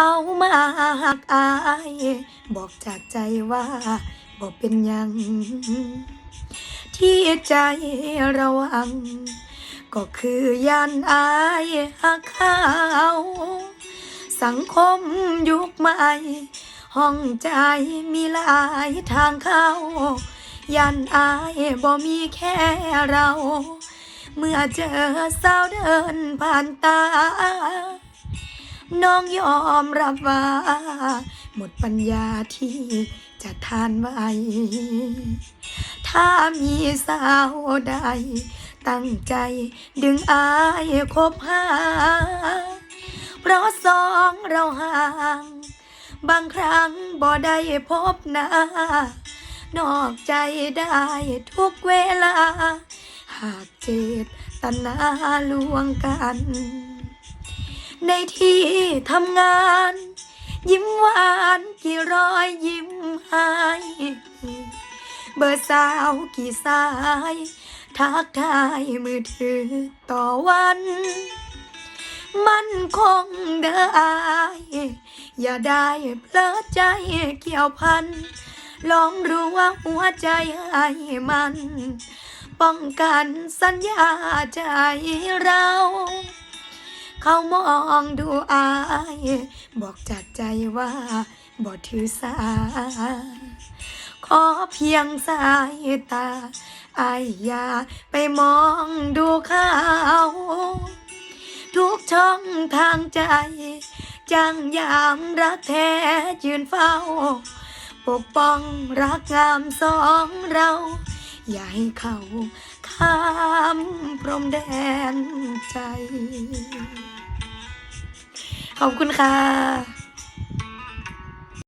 เขามากอายบอกจากใจว่าบอกเป็นยัง ที่ใจระวัง ก็คือยานอายหักเขาสังคมยุคใหม่ ห้องใจมีหลายทางเข้า ยันอายบ่มีแค่เรา เมื่อเจอสาวเดินผ่านตา น้องยอมรับว่า หมดปัญญาที่จะทานไว้ถ้ามีสาวใด ตั้งใจดึงอายคบหา เพราะสองเราห่าง บางครั้งบ่ได้พบหน้านอกใจได้ทุกเวลา หากเจตนาลวงกัน ในที่ทำงาน ยิ้มหวานกี่รอยยิ้มให้เบอร์สาวกี่สาย ทักทายมือถือต่อวัน มันคงเด้ออาย อย่าได้เพลอใจเกี่ยวพันลองรู้ว่าหัวใจให้มัน ป้องกันสัญญาใจเรา เขามองดูอาย บอกจากใจว่าบ่ถือสา ขอเพียงสายตา อายอย่าไปมองดูเขาทุกช่องทางใจ จังยามรักแท้ยืนเฝ้า ปกป้องรักงามสองเรา อย่าให้เขาข้ามพรมแดนใจ ขอบคุณค่ะ